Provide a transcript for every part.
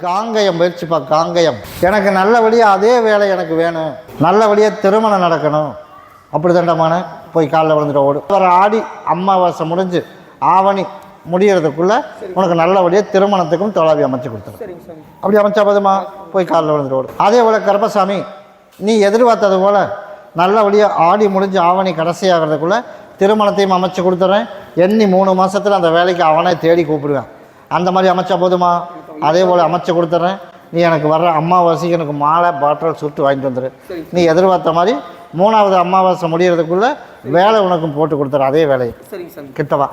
காங்கயம் முயற்சிப்பா காங்கயம். எனக்கு நல்லபடியாக அதே வேலை எனக்கு வேணும். நல்லபடியாக திருமணம் நடக்கணும். அப்படி தண்டமான போய் காலைல விழுந்துட்டு ஓடு. வர ஆடி அமாவாசை முடிஞ்சு ஆவணி முடியறதுக்குள்ள உனக்கு நல்லபடியாக திருமணத்துக்கும் தொலைவி அமைச்சு கொடுத்துரும் அப்படி அமைச்சா போதுமா? போய் காலில் விழுந்துட்டு ஓடு. அதே போல் கருப்பசாமி நீ எதிர்பார்த்தது போல் நல்லபடியாக ஆடி முடிஞ்சு ஆவணி கடைசியாகிறதுக்குள்ள திருமணத்தையும் அமைச்சு கொடுத்துட்றேன் எண்ணி மூணு மாசத்துல அந்த வேலைக்கு அவனே தேடி கூப்பிடுவேன். அந்த மாதிரி அமைச்சா போதுமா? அதே போல் அமைச்சு கொடுத்துட்றேன் நீ எனக்கு வர்ற அமாவாசைக்கு எனக்கு மாலை பாட்டில் சுட்டு வாங்கிட்டு வந்துடு நீ எதிர்பார்த்த மாதிரி மூணாவது அமாவாசை முடியறதுக்குள்ள வேலை உனக்கும் போட்டு கொடுத்துட்றேன் அதே வேலையை. சாமி. கிட்டவா?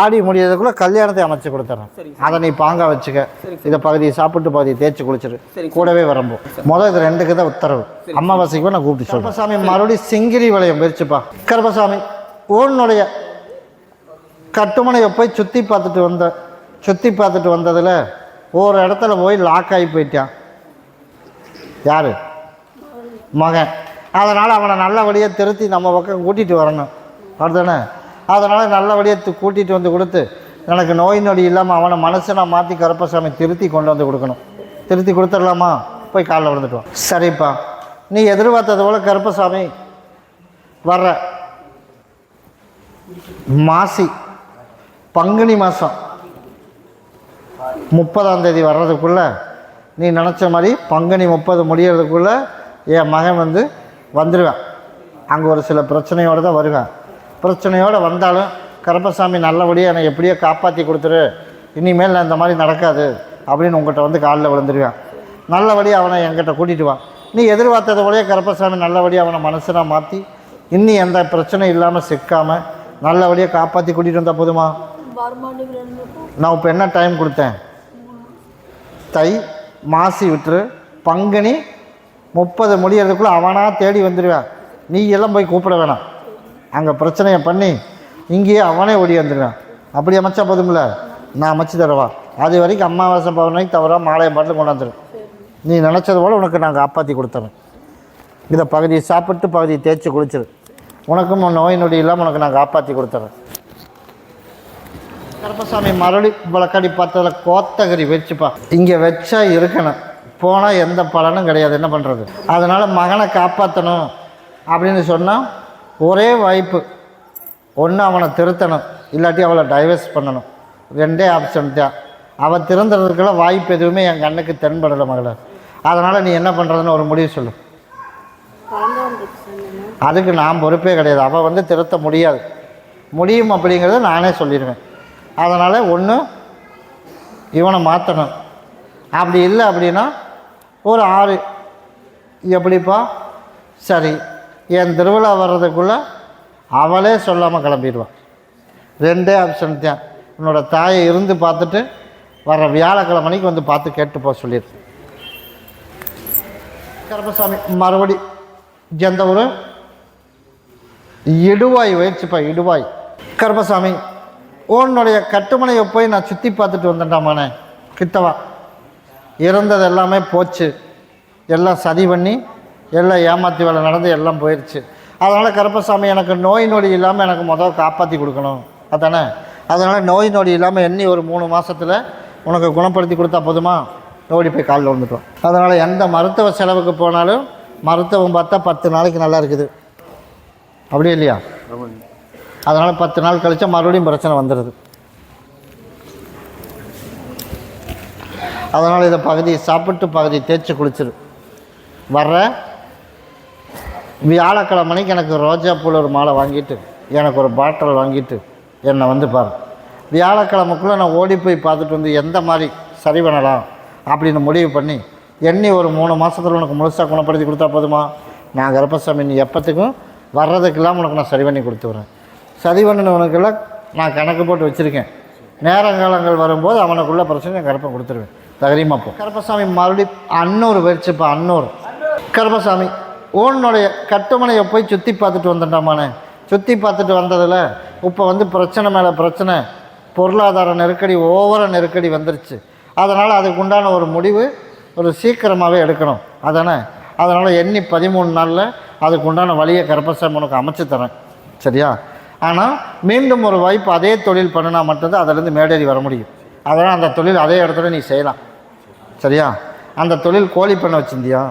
ஆடி முடியறதுக்குள்ள கல்யாணத்தை அமைச்சு கொடுத்துறேன். சரிங்க. அதை நீ பாங்கா வச்சுக்க. இதை பகுதியை சாப்பிட்டு பகுதியை தேய்ச்சி குளிச்சிரு. கூடவே வரம்போ முதல் இது ரெண்டுக்கு தான் உத்தரவு. அமாவாசைக்கு நான் கூப்பிட்டு சொல்றேன் கருப்பசாமி மறுபடியும் சிங்கிரி வளையம் முயற்சிப்பா கருப்பசாமி உன்னுடைய கட்டுமனையை போய் சுற்றி பார்த்துட்டு வந்த சுற்றி பார்த்துட்டு வந்ததில் ஒரு இடத்துல போய் லாக் ஆகி போயிட்டான். யார்? மகன். அதனால் அவனை நல்லபடியாக திருத்தி நம்ம பக்கம் கூட்டிகிட்டு வரணும். அப்படிதானே அதனால் நல்லபடியாக கூட்டிகிட்டு வந்து கொடுத்து எனக்கு நோய் நொடி இல்லாமல் அவனை மனசை நான் மாற்றி கருப்பசாமி திருத்தி கொண்டு வந்து கொடுக்கணும். திருத்தி கொடுத்துடலாமா? போய் காலைல விழுந்துட்டுவான் சரிப்பா. நீ எதிர்பார்த்தது போல் கருப்பசாமி வர்ற. மாசி. பங்குனி மாதம் முப்பதாம் தேதி வர்றதுக்குள்ளே நீ நினச்ச மாதிரி பங்குனி முப்பது முடியறதுக்குள்ளே என் மகன் வந்து வந்துடுவேன் அங்கே ஒரு சில பிரச்சனையோடு தான் வருவேன். பிரச்சனையோடு வந்தாலும் கருப்பசாமி நல்லபடியாக என்னை எப்படியோ காப்பாற்றி கொடுத்துரு. இனிமேல் நான் இந்த மாதிரி நடக்காது அப்படின்னு உங்கள்கிட்ட வந்து காலில் விழுந்துருவேன். நல்லபடியாக அவனை என்கிட்ட கூட்டிகிட்டு வா. நீ எதிர்பார்த்தது போலயே கருப்பசாமி நல்லபடியாக அவனை மனசனாக மாற்றி இன்னி எந்த பிரச்சனையும் இல்லாமல் சிக்காமல் நல்லபடியாக காப்பாற்றி கூட்டிகிட்டு வந்தால் போதுமா? நான் இப்போ என்ன டைம் கொடுத்தேன்? தை மாசி விட்டுரு. பங்குனி முப்பது முடியறதுக்குள்ளே அவனாக தேடி வந்துடுவேன் நீ எல்லாம் போய் கூப்பிட வேணாம். அங்கே பிரச்சனையை பண்ணி இங்கேயே அவனே ஓடி வந்துடுவேன் அப்படி அமைச்சா போதும்ல? நான் அமைச்சு தரவா? அது வரைக்கும் அம்மாவாசை பௌர்ணமிக்கு தவிர மாலையை பாட்டில் கொண்டாந்துடும் நீ நினச்சது போல் உனக்கு நான் காப்பாற்றி கொடுத்துறேன். இதை பகுதியை சாப்பிட்டு பகுதியை தேய்ச்சி குளிச்சிரு. உனக்கும் நோய் நொடி இல்லாமல் உனக்கு நான் காப்பாற்றி கொடுத்துறேன். கருப்பசாமி மறுபடி விளக்கடி பார்த்ததில் கோத்தகிரி வச்சுப்பா. இங்கே வச்சா இருக்கணும். போனால் எந்த பலனும் கிடையாது. என்ன பண்ணுறது அதனால் மகனை காப்பாற்றணும் அப்படின்னு சொன்னால் ஒரே வாய்ப்பு. ஒன்று அவனை திருத்தணும். இல்லாட்டி அவளை டைவர்ஸ் பண்ணணும். ரெண்டே ஆப்ஷன் தான். அவள் திறந்துறதுக்குள்ள வாய்ப்பு எதுவுமே என் கண்ணுக்கு தென்படலை மகளே. அதனால் நீ என்ன பண்ணுறதுன்னு ஒரு முடிவு சொல்லு. அதுக்கு நான் பொறுப்பே கிடையாது. அவள் வந்து திருத்த முடியாது. முடியும் அப்படிங்கிறத நானே சொல்லிடுவேன். அதனால் ஒன்று இவனை மாற்றணும் அப்படி இல்லை அப்படின்னா ஒரு ஆறு எப்படிப்பா? சரி என் திருவிழா வர்றதுக்குள்ளே அவளே சொல்லாமல் கிளம்பிடுவான் ரெண்டே ஆப்ஷன் தான். உன்னோட தாயை இருந்து பார்த்துட்டு வர வியாழக்கிழமைக்கு வந்து பார்த்து கேட்டு போக சொல்லிடு. கருப்பசாமி மறுபடி எந்த ஊர் இடுவாய் வயிற்றுப்பா இடுவாய். கருப்பசாமி உன்னுடைய கட்டுமனையை போய் நான் சுற்றி பார்த்துட்டு வந்துட்டாமானே கிட்டவா. இருந்தது எல்லாமே போச்சு. எல்லாம் சதி பண்ணி எல்லாம் ஏமாற்றி வேலை நடந்து எல்லாம் போயிடுச்சு அதனால் கருப்பசாமி எனக்கு நோய் நொடி இல்லாமல் எனக்கு முதல் காப்பாற்றி கொடுக்கணும். அதானே? அதனால் நோய் நொடி இல்லாமல் எண்ணி ஒரு மூணு மாதத்தில் உனக்கு குணப்படுத்தி கொடுத்தா போதுமா? ஓடி போய் காலில் வந்துட்டோம் அதனால் எந்த மருத்துவ செலவுக்கு போனாலும் மருத்துவம் பார்த்தா பத்து நாளைக்கு நல்லா இருக்குது. அப்படியே இல்லையா? அதனால் பத்து நாள் கழிச்சா மறுபடியும் பிரச்சனை வந்துடுது அதனால் இதை பகுதியை சாப்பிட்டு பகுதி தேய்ச்சி குளிச்சிரு. வர்ற வியாழக்கிழமைக்கு எனக்கு ரோஜா பூல ஒரு மாலை வாங்கிட்டு எனக்கு ஒரு பாட்டில் வாங்கிட்டு என்னை வந்து பாரு. வியாழக்கிழமைக்குள்ளே நான் ஓடி போய் பார்த்துட்டு வந்து எந்த மாதிரி சரி பண்ணலாம் அப்படின்னு முடிவு பண்ணி எண்ணி ஒரு மூணு மாதத்துல உனக்கு முழுசாக குணப்படுத்தி கொடுத்தா போதுமா? நான் கர்ப்பசாமி நீ எப்போத்துக்கும் வர்றதுக்கெல்லாம் உனக்கு நான் சரி பண்ணி கொடுத்துறேன் சரி பண்ணினவனுக்கெல்லாம் நான் கணக்கு போட்டு வச்சுருக்கேன். நேரங்காலங்கள் வரும்போது அவனுக்குள்ள பிரச்சனை கருப்பம் கொடுத்துருவேன். தகரியமாக போ. கருப்பசாமி மறுபடியும் அன்னூர் போயிடுச்சுப்பா அன்னூர். கருப்பசாமி உன்னுடைய கட்டுமனையை போய் சுற்றி பார்த்துட்டு வந்துட்டாமானே. சுற்றி பார்த்துட்டு வந்ததில் இப்போ வந்து பிரச்சனை மேலே பிரச்சனை. பொருளாதார நெருக்கடி ஓவர நெருக்கடி வந்துருச்சு. அதனால் அதுக்கு உண்டான ஒரு முடிவு ஒரு சீக்கிரமாகவே எடுக்கணும். அதானே? அதனால் எண்ணி பதிமூணு நாளில் அதுக்கு உண்டான வழியை கருப்பசாமி உனக்கு அமைச்சு தரேன். சரியா? ஆனால் மீண்டும் ஒரு வாய்ப்பு அதே தொழில் பண்ணினா மட்டும்தான் அதிலேருந்து மேடேறி வர முடியும். அதனால் அந்த தொழில் அதே இடத்துல நீ செய்யலாம். சரியா? அந்த தொழில் கோழி பண்ண வச்சிருந்தியா?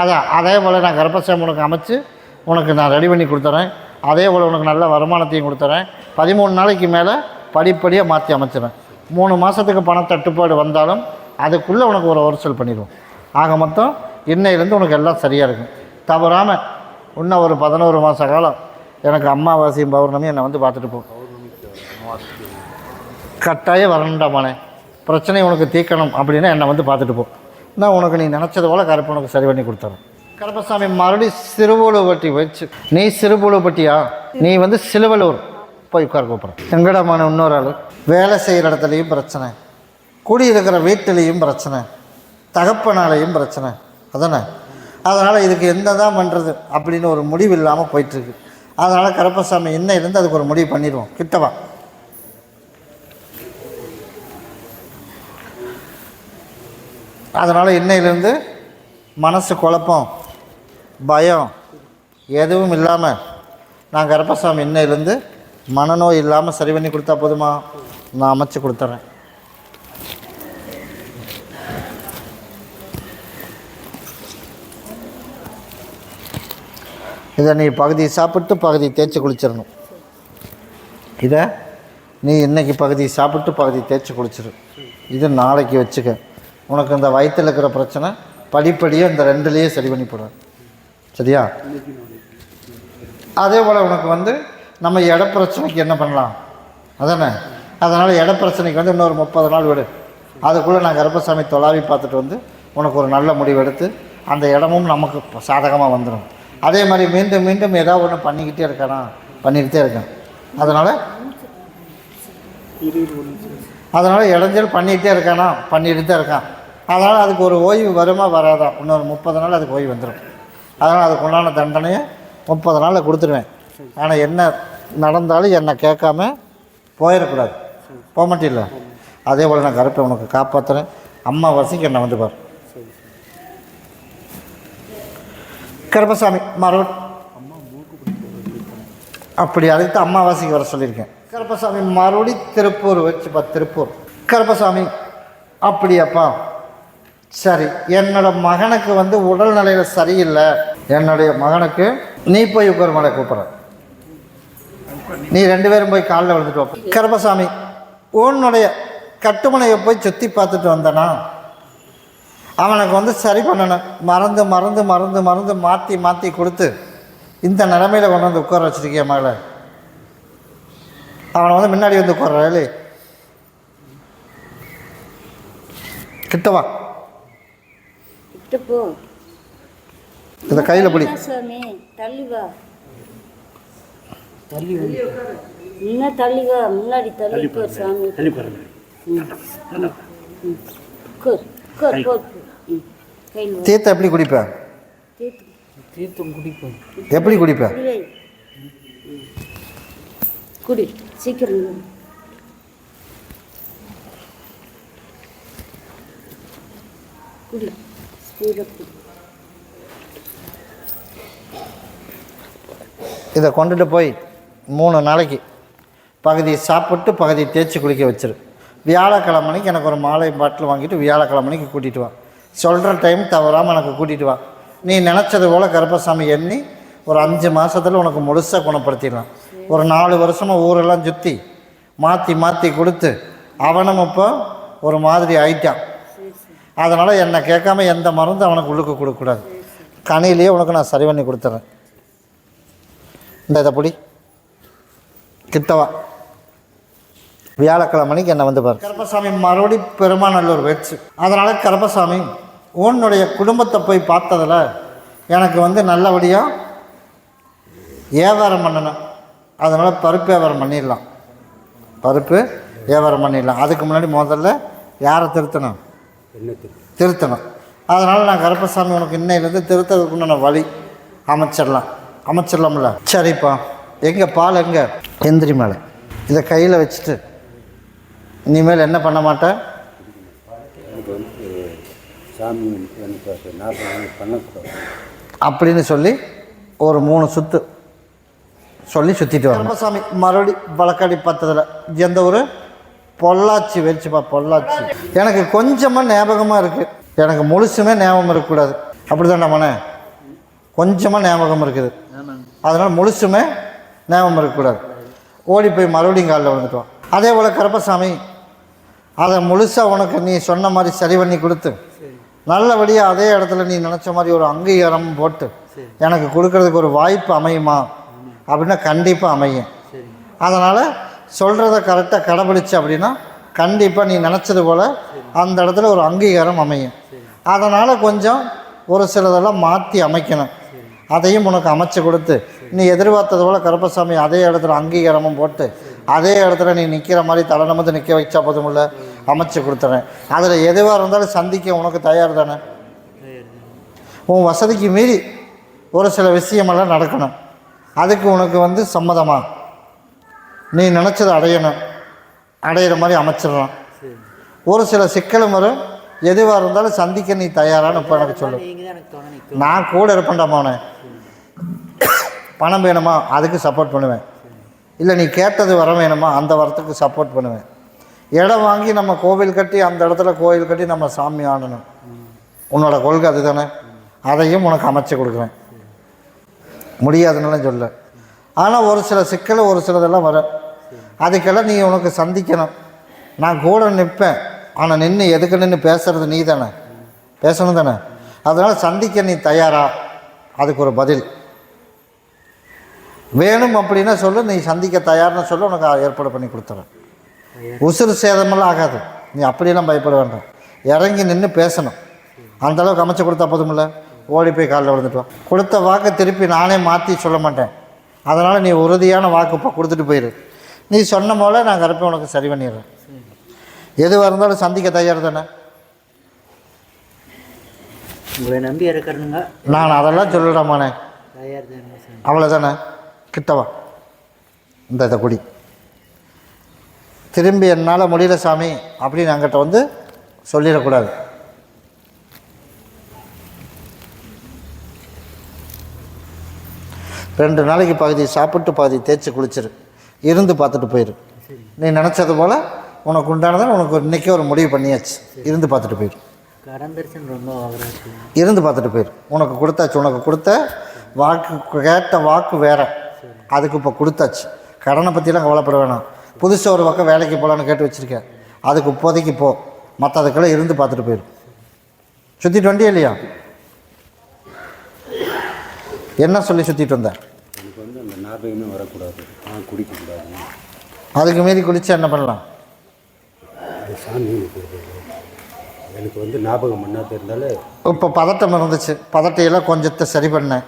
அதான் அதே போல் நான் கர்ப்பசாமி உனக்கு அமைச்சு உனக்கு நான் ரெடி பண்ணி கொடுத்துறேன். அதே போல் உனக்கு நல்ல வருமானத்தையும் கொடுத்துறேன். பதிமூணு நாளைக்கு மேலே படிப்படியாக மாற்றி அமைச்சிடுறேன். மூணு மாதத்துக்கு பண தட்டுப்பாடு வந்தாலும் அதுக்குள்ளே உனக்கு ஒரு ஹோல்சேல் பண்ணிடுவோம். ஆக மொத்தம் இன்னையிலேருந்து உனக்கு எல்லாம் சரியாக இருக்கும். தவறாமல் இன்னும் ஒரு பதினோரு மாத காலம் எனக்கு அம்மாவாசையும் பௌர்ணமி என்னை வந்து பார்த்துட்டு போ. கட்டாயம் வரணுண்டாமானே பிரச்சனை உனக்கு தீர்க்கணும் அப்படின்னா என்னை வந்து பார்த்துட்டு போ. நான் உனக்கு நீ நினச்சது போல் கருப்பு உனக்கு சரி பண்ணி கொடுத்துறேன். கருப்பசாமி மறுபடியும் சிறுவலுப்பட்டி வச்சு நீ சிறுவலுப்பட்டியா நீ வந்து சிலுவலூர். போய் உட்கார கூப்பிட்றேன் எங்கடமான இன்னொரு ஆள்? வேலை செய்கிற இடத்துலையும் பிரச்சனை. குடியிருக்கிற வீட்டிலையும் பிரச்சனை. தகப்பனாலையும் பிரச்சனை. அதானே? அதனால் இதுக்கு என்ன தான் பண்ணுறது அப்படின்னு ஒரு முடிவு இல்லாமல் போயிட்டுருக்கு அதனால் கருப்பசாமி இன்னையிலேருந்து அதுக்கு ஒரு முடிவு பண்ணிடுவோம். கிட்டவா? அதனால் இன்னையிலேருந்து மனசு குழப்பம் பயம் எதுவும் இல்லாமல் நான் கருப்பசாமி இன்னையிலேருந்து மனநோய் இல்லாமல் சரி பண்ணி கொடுத்தா போதுமா? நான் அமைச்சு கொடுத்துட்றேன் இதை நீ பகுதி சாப்பிட்டு பகுதி தேய்ச்சி குளிச்சிடணும். இதை நீ இன்றைக்கி பகுதி சாப்பிட்டு பகுதி தேய்ச்சி குளிச்சிரு. இது நாளைக்கு வச்சுக்க. உனக்கு இந்த வயிற்றில் இருக்கிற பிரச்சனை படிப்படியாக இந்த ரெண்டுலேயே சரி பண்ணி போடுறேன் சரியா? அதே போல் உனக்கு வந்து நம்ம இட பிரச்சனைக்கு என்ன பண்ணலாம்? அதானே? அதனால் இட பிரச்சனைக்கு வந்து இன்னொரு முப்பது நாள் விடு. அதுக்குள்ளே நான் கருப்பசாமி தொலாவி பார்த்துட்டு வந்து உனக்கு ஒரு நல்ல முடிவு எடுத்து அந்த இடமும் நமக்கு சாதகமாக வந்துடும் அதே மாதிரி மீண்டும் மீண்டும் ஏதாவது ஒன்று பண்ணிக்கிட்டே இருக்கானா? பண்ணிக்கிட்டே இருக்கேன். அதனால் அதனால் இடைஞ்சல் பண்ணிக்கிட்டே இருக்கானா? பண்ணிட்டு தான் இருக்கான். அதனால் அதுக்கு ஒரு ஓய்வு வருமா வராதா? இன்னொரு முப்பது நாள் அதுக்கு ஓய்வு வந்துடும் அதனால் அதுக்கு உண்டான தண்டனையை முப்பது நாளில் கொடுத்துருவேன். ஆனால் என்ன நடந்தாலும் என்னை கேட்காம போயிடக்கூடாது. போக மாட்டேன் அதே போல் நான் கருப்பை உனக்கு காப்பாற்றுறேன் அம்மா வசிக்கு என்னை வந்து பாரு. கருப்பசாமி மறுபடி அப்படி அழைத்து அம்மாவாசைக்கு வர சொல்லியிருக்கேன். கருப்பசாமி மறுபடி திருப்பூர் வச்சுப்பா திருப்பூர். கருப்பசாமி அப்படியாப்பா. சரி என்னோட மகனுக்கு வந்து உடல்நிலையில் சரியில்லை. என்னுடைய மகனுக்கு நீ போய் உட்கார் மலை கூப்பிட்ற நீ ரெண்டு பேரும் போய் காலில் விழுந்துட்டு கருப்பசாமி உன்னுடைய கட்டுமனையை போய் சுற்றி பார்த்துட்டு வந்தேனா? அவனுக்கு வந்து சரி பண்ணணும். மறந்து மறந்து மறந்து மறந்து மாற்றி மாற்றி கொடுத்து இந்த நிலமையில கொண்டு வந்து உட்கார வச்சிருக்கிய மகளை? அவனை வந்து முன்னாடி வந்து உட்கார்றாரு கிட்டவா கிட்ட போ. இதை கையில் பிடி. என்ன சாமி? தள்ளி வா. தள்ளி இன்னும் தள்ளி வா? முன்னாடி தள்ளி போ சாமி. தள்ளி பாருங்க தீர்த்த எப்படி குடிப்பேன் தீர்த்தம் எப்படி குடிப்பேன் குடி சீக்கிரம் குடி. இதை கொண்டுட்டு போய் மூணு நாளைக்கு பகுதி சாப்பிட்டு பகுதி தேய்ச்சி குளிக்க வச்சிரு. வியாழக்கிழமனைக்கு எனக்கு ஒரு மாலை பாட்டில் வாங்கிட்டு வியாழக்கிழமனைக்கு கூட்டிகிட்டு வா. சொல்கிற டைம் தவறாமல் எனக்கு கூட்டிகிட்டு வா. நீ நினச்சது போல் கருப்பசாமி எண்ணி ஒரு அஞ்சு மாதத்தில் உனக்கு முழுசாக குணப்படுத்திடலாம். ஒரு நாலு வருஷமாக ஊரெல்லாம் சுற்றி மாற்றி மாற்றி கொடுத்து அவனும் இப்போ ஒரு மாதிரி ஆயிட்டான். அதனால் என்னை கேட்காம எந்த மருந்து அவனுக்கு உள்ளுக்கு கொடுக்கக்கூடாது. கனியிலேயே உனக்கு நான் சரி பண்ணி கொடுத்துட்றேன் இந்த இதை பிடி. கிட்டவா வியாழக்கிழமைக்கு என்னை வந்து பாரு. கருப்பசாமி மறுபடி பெருமாநல்லூர் வச்சு அதனால் கருப்பசாமி உன்னுடைய குடும்பத்தை போய் பார்த்ததில் எனக்கு வந்து நல்லபடியாக வியாபாரம் பண்ணணும். அதனால் பருப்பு வியாபாரம் பண்ணிடலாம். பருப்பு வியாபாரம் பண்ணிடலாம். அதுக்கு முன்னாடி முதல்ல யாரை திருத்தணும்? திருத்தணும். அதனால் நான் கருப்பசாமி உனக்கு இன்னையிலேருந்து திருத்ததுக்கு உண்டான வழி அமைச்சிடலாம். அமைச்சிடலாம்ல? சரிப்பா. எங்கே பால் எங்கே? எந்திரி மேலே. இதை கையில் வச்சுட்டு இனிமேல் என்ன பண்ண மாட்டேன்? எனக்கு வந்து சாமி எனக்கு நாற்பது பண்ணக்கூடாது. அப்படின்னு சொல்லி ஒரு மூணு சுற்று சொல்லி சுற்றிட்டு வரணும். கருப்பசாமி மறுபடி வழக்காடி பார்த்ததில் எந்த ஊர்? பொள்ளாச்சி வச்சுப்பா பொள்ளாச்சி. எனக்கு கொஞ்சமாக ஞாபகமாக இருக்குது எனக்கு முழுசுமே ஞாபகம் இருக்கக்கூடாது. அப்படி தானே மனே. கொஞ்சமாக ஞாபகம் இருக்குது. அதனால் முழுசுமே ஞாபகம் இருக்கக்கூடாது. ஓடி போய் மறுபடியும் காலில் விழுந்துட்டோம் அதே போல் கருப்பசாமி அதை முழுசாக உனக்கு நீ சொன்ன மாதிரி சரி பண்ணி கொடுத்து. நல்லபடியாக அதே இடத்துல நீ நினச்ச மாதிரி ஒரு அங்கீகாரம் போட்டு எனக்கு கொடுக்கறதுக்கு ஒரு வாய்ப்பு அமையுமா? அப்படின்னா கண்டிப்பாக அமையும். அதனால் சொல்கிறத கரெக்டாக கடைபிடிச்சு அப்படின்னா கண்டிப்பாக நீ நினச்சது போல் அந்த இடத்துல ஒரு அங்கீகாரம் அமையும். அதனால் கொஞ்சம் ஒரு சிலதெல்லாம் மாற்றி அமைக்கணும். அதையும் உனக்கு அமைச்சு கொடுத்து நீ எதிர்பார்த்தது போல் கருப்பசாமி அதே இடத்துல அங்கீகாரமும் போட்டு அதே இடத்துல நீ நிற்கிற மாதிரி தலை நிமிர்ந்து நிற்க வச்சா போதுமில்ல? அமைச்சு கொடுத்துறேன். அதில் எதுவாக இருந்தாலும் சந்திக்க உனக்கு தயார் தானே? உன் வசதிக்கு மீறி ஒரு சில விஷயமெல்லாம் நடக்கணும். அதுக்கு உனக்கு வந்து சம்மதமா? நீ நினச்சதை அடையணும். அடையிற மாதிரி அமைச்சிடலாம். ஒரு சில சிக்கலும் வரும். எதுவாக இருந்தாலும் சந்திக்க நீ தயாரான்னு இப்போ எனக்கு சொல்லு. நான் கூட இருப்பேன்டா மோனே பணம் வேணுமா? அதுக்கு சப்போர்ட் பண்ணுவேன். இல்லை நீ கேட்டது வர வேணுமா? அந்த வரத்துக்கு சப்போர்ட் பண்ணுவேன். இடம் வாங்கி நம்ம கோவில் கட்டி அந்த இடத்துல கோவில் கட்டி நம்ம சாமி ஆடணும். உன்னோட கொள்கை அது தானே அதையும் உனக்கு அமைச்சு கொடுக்குறேன். முடியாதுன்னு சொல்ல. ஆனால் ஒரு சில சிக்கல் ஒரு சிலதெல்லாம் வரும். அதுக்கெல்லாம் நீ உனக்கு சந்திக்கணும். நான் கூட நிற்பேன். ஆனால் நின்று எதுக்கு நின்று பேசுறது நீ தானே பேசணும் தானே? அதனால் சந்திக்க நீ தயாரா? அதுக்கு ஒரு பதில். வேணும் அப்படின்னா சொல்லு. நீ சந்திக்க தயார்னு சொல்ல உனக்கு ஏற்பாடு பண்ணி கொடுத்துறேன். உசுறு சேதமெல்லாம் ஆகாது. நீ அப்படியெல்லாம் பயப்பட வேண்டாம். இறங்கி நின்று பேசணும். அந்த அளவுக்கு அமைச்சு கொடுத்தா போதுமில்ல? ஓடி போய் காலில் விழுந்துட்டோம் கொடுத்த வாக்கை திருப்பி நானே மாற்றி சொல்ல மாட்டேன். அதனால் நீ உறுதியான வாக்கு இப்போ கொடுத்துட்டு போயிரு. நீ சொன்ன போல நான் கருப்பை உனக்கு சரி பண்ணிடுறேன். எதுவாக இருந்தாலும் சந்திக்க தயார் தானே? உங்களை நம்பி இறக்கணுங்க நான் அதெல்லாம் சாமி. அவ்வளோதானே கிட்டவா இந்த இதை குடி. திரும்பி என்னால் முடியல சாமி அப்படின்னு என்கிட்ட வந்து சொல்லிடக்கூடாது. ரெண்டு நாளைக்கு பகுதி சாப்பிட்டு பகுதி தேய்ச்சி குளிச்சிரு. இருந்து பார்த்துட்டு போயிரு. நீ நினச்சது போல் உனக்கு உண்டானதை உனக்கு இன்றைக்கே ஒரு முடிவு பண்ணியாச்சு. இருந்து பார்த்துட்டு போயிரு. இருந்து பார்த்துட்டு போயிரு. உனக்கு கொடுத்தாச்சு உனக்கு கொடுத்த வாக்கு கேட்ட வாக்கு வேற. அதுக்கு இப்போ கொடுத்தாச்சு. கடனை பற்றிலாம் கவலைப்பட வேணாம். புதுசாக ஒரு பக்கம் வேலைக்கு போகலான்னு கேட்டு வச்சுருக்கேன். அதுக்கு இப்போதைக்கு போ. மற்றதுக்கெல்லாம் இருந்து பார்த்துட்டு போயிரு. சுற்றிட்டு வண்டியா இல்லையா? என்ன சொல்லி சுற்றிட்டு வந்த? எனக்கு வந்து அந்த ஞாபகமே வரக்கூடாது. நான் குடிக்கக்கூடாது. அதுக்கு மீறி குளிச்சா என்ன பண்ணலாம்? அது சாமி. எனக்கு எனக்கு வந்து ஞாபகம் பண்ணா தெரிந்தாலே இப்போ பதட்டம் இருந்துச்சு. பதட்டையெல்லாம் கொஞ்சத்தை சரி பண்ணேன்.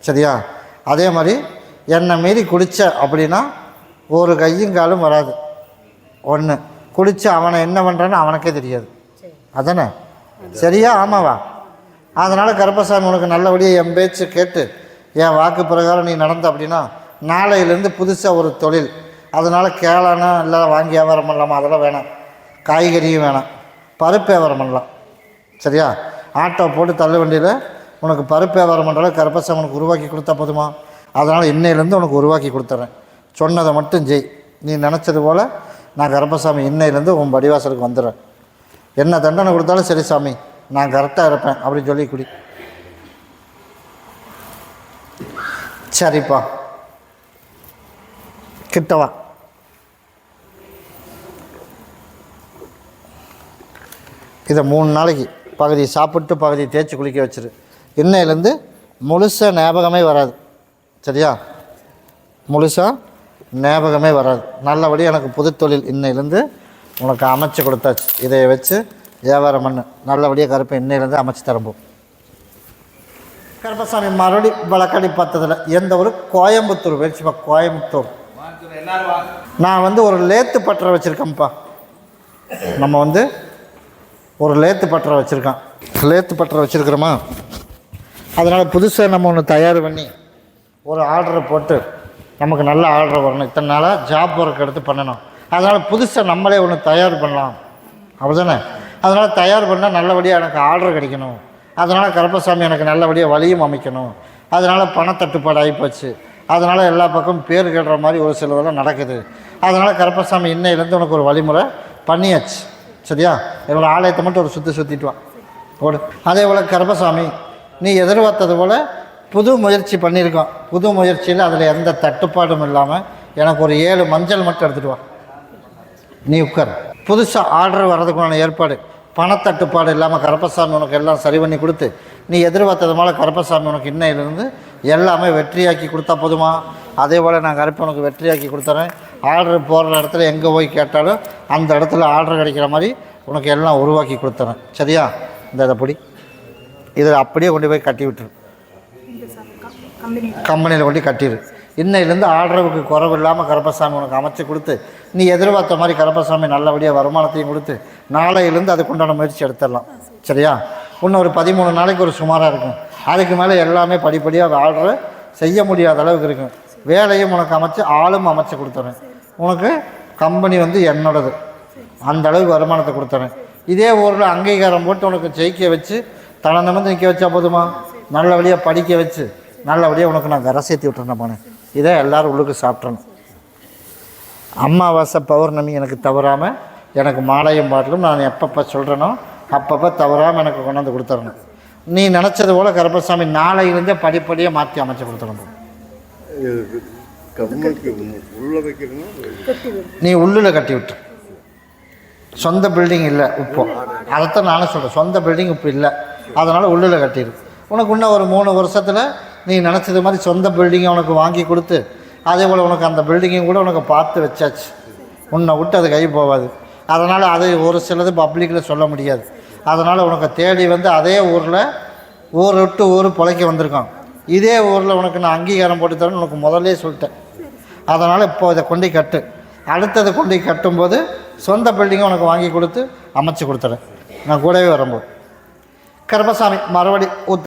சரியா? அதே மாதிரி என்னை மீறி குடித்த அப்படின்னா ஒரு கையும் காலும் வராது. ஒன்று குடித்து அவனை என்ன பண்ணுறான்னு அவனுக்கே தெரியாது. அதானே? சரியா? ஆமாவா? அதனால் கருப்பசாமி உனக்கு நல்லபடியாக என் பேச்சு கேட்டு என் வாக்கு பிரகாரம் நீ நடந்த அப்படின்னா நாளையிலேருந்து புதுசாக ஒரு தொழில். அதனால் கேளானா இல்லை வாங்கி வியாபாரம் பண்ணலாமா? அதெல்லாம் வேணாம். காய்கறியும் வேணாம். பருப்பு வியாபாரம் பண்ணலாம். சரியா? ஆட்டோ போட்டு தள்ளு வண்டியில் உனக்கு பருப்பு வியாபாரம் பண்ணுற கருப்பசாமி உனக்கு உருவாக்கி கொடுத்தா போதுமா? அதனால் இன்னையிலேருந்து உனக்கு உருவாக்கி கொடுத்துட்றேன் சொன்னதை மட்டும் ஜெய் நீ நினச்சது போல் நான் கருப்பசாமி இன்னையிலேருந்து உன் படிவாசலுக்கு வந்துடுறேன். என்ன தண்டனை கொடுத்தாலும் சரி சாமி நான் கரெக்டாக இருப்பேன் அப்படின்னு சொல்லி குடி. சரிப்பா. கிட்டவா இதை மூணு நாளைக்கு பகுதி சாப்பிட்டு பகுதி தேய்ச்சி குளிக்க வச்சிரு. இன்னையிலேருந்து முழுசாக ஞாபகமே வராது. சரியா? முழுசாக ஞாபகமே வராது. நல்லபடியாக எனக்கு புது தொழில் இன்னையிலேருந்து உனக்கு அமைச்சு கொடுத்தாச்சு. இதை வச்சு வியாபாரம் பண்ணு நல்லபடியாக கருப்பை இன்னையிலேருந்து அமைச்சு தரப்போம் கருப்பசாமி மறுபடி வழக்கடி பார்த்ததில் எந்த ஒரு கோயம்புத்தூர் வச்சுப்பா கோயம்புத்தூர். நான் வந்து ஒரு லேத்து பட்டரை வச்சுருக்கேன்ப்பா. நம்ம வந்து ஒரு லேத்து பட்டரை வச்சுருக்கான். லேத்து பட்டரை வச்சுருக்குறோமா? அதனால் புதுசாக நம்ம ஒன்று தயார் பண்ணி ஒரு ஆர்டரை போட்டு நமக்கு நல்ல ஆர்டர் வரணும். இத்தனை நாளாக ஜாப் ஒர்க் எடுத்து பண்ணணும். அதனால் புதுசாக நம்மளே ஒன்று தயார் பண்ணலாம். அப்படிதானே? அதனால் தயார் பண்ணால் நல்லபடியாக எனக்கு ஆர்டர் கிடைக்கணும். அதனால் கருப்பசாமி எனக்கு நல்லபடியாக வழியும் அமைக்கணும். அதனால் பணத்தட்டுப்பாடு ஆகிப்போச்சு அதனால் எல்லா பக்கமும் பேர் கேடுற மாதிரி ஒரு சிலதெல்லாம் நடக்குது. அதனால் கருப்பசாமி இன்னையிலேருந்து உனக்கு ஒரு வழிமுறை பண்ணியாச்சு. சரியா? என்னோடய ஆலயத்தை மட்டும் ஒரு சுற்றி சுற்றிட்டு வா. ஓடு அதே போல் கருப்பசாமி நீ எதிர்பார்த்தது போல் புது முயற்சி பண்ணியிருக்கோம். புது முயற்சியில் அதில் எந்த தட்டுப்பாடும் இல்லாமல் எனக்கு ஒரு ஏழு மஞ்சள் மட்டும் எடுத்துகிட்டு வா. நீ உட்கார். புதுசாக ஆர்டர் வர்றதுக்குண்டான ஏற்பாடு. பணத்தட்டுப்பாடு இல்லாமல் கரப்பசாமி உனக்கு எல்லாம் சரி பண்ணி கொடுத்து நீ எதிர்பார்த்தது கரப்பசாமி உனக்கு இன்னையிலிருந்து எல்லாமே வெற்றியாக்கி கொடுத்தா போதுமா? அதே போல் நான் கருப்பை உனக்கு வெற்றியாக்கி கொடுத்துறேன். ஆர்டர் போடுற இடத்துல எங்கே போய் கேட்டாலும் அந்த இடத்துல ஆர்டர் கிடைக்கிற மாதிரி உனக்கு எல்லாம் உருவாக்கி கொடுத்துறேன். சரியா? இந்த இதை பிடி. இதில் அப்படியே கொண்டு போய் கட்டி விட்டுரு. கம்பெனியில் கொண்டு கட்டிடு இன்னையிலேருந்து ஆடுறவுக்கு குறவு இல்லாமல் கருப்பசாமி உனக்கு அமைச்சு கொடுத்து நீ எதிர்பார்த்த மாதிரி கருப்பசாமி நல்லபடியாக வருமானத்தையும் கொடுத்து நாளையிலேருந்து அதுக்குண்டான முயற்சி எடுத்துடலாம். சரியா? இன்னும் ஒரு பதிமூணு நாளைக்கு ஒரு சுமாராக இருக்கும். அதுக்கு மேலே எல்லாமே படிப்படியாக ஆடுற செய்ய முடியாத அளவுக்கு இருக்கும். வேலையும் உனக்கு அமைச்சு ஆளும் அமைச்சு கொடுத்துறேன். உனக்கு கம்பெனி வந்து என்னோடது. அந்த அளவுக்கு வருமானத்தை கொடுத்துறேன். இதே ஊரில் அங்கீகாரம் போட்டு உனக்கு ஜெயிக்க வச்சு தலை நிமிர்ந்து நிற்க வச்சா போதுமா? நல்லபடியாக படிக்க வச்சு நல்லபடியாக உனக்கு நான் கரை சேர்த்து விட்டுறேன் போனேன். இதை எல்லோரும் உள்ளுக்கு சாப்பிட்றணும் அமாவாசை பௌர்ணமி எனக்கு தவறாமல் எனக்கு மாலையும் பாட்டிலும் நான் எப்பப்போ சொல்கிறேனோ அப்பப்போ தவறாமல் எனக்கு கொண்டாந்து கொடுத்துடணும் நீ நினச்சது போல் கருப்பசாமி நாளையிலேருந்தே படிப்படியாக மாற்றி அமைச்சு கொடுத்துடணும் நீ உள்ளில் கட்டி விட்டு சொந்த பில்டிங் இல்லை இப்போ. அதைத்தான் நானும் சொல்கிறேன் சொந்த பில்டிங் இப்போ இல்லை. அதனால் உள்ளில் கட்டிடு. உனக்கு இன்னும் ஒரு மூணு வருஷத்தில் நீ நினச்சது மாதிரி சொந்த பில்டிங்கை உனக்கு வாங்கி கொடுத்து அதே போல் உனக்கு அந்த பில்டிங்கையும் கூட உனக்கு பார்த்து வச்சாச்சு. உன்னை விட்டு அது கை போகாது. அதனால் அதை ஒரு சிலது பப்ளிக்கில் சொல்ல முடியாது. அதனால் உனக்கு தேடி வந்து அதே ஊரில் ஊர் விட்டு ஊர் பிழைக்க வந்திருக்கான். இதே ஊரில் உனக்கு நான் அங்கீகாரம் போட்டு தரேன் உனக்கு முதல்லே சொல்லிட்டேன். அதனால் இப்போ இதை கொண்டு கட்டு. அடுத்ததை கொண்டு கட்டும்போது சொந்த பில்டிங்கை உனக்கு வாங்கி கொடுத்து அமைச்சு கொடுத்துறேன். நான் கூடவே வரும்போது. கருப்பசாமி மறுபடி உத்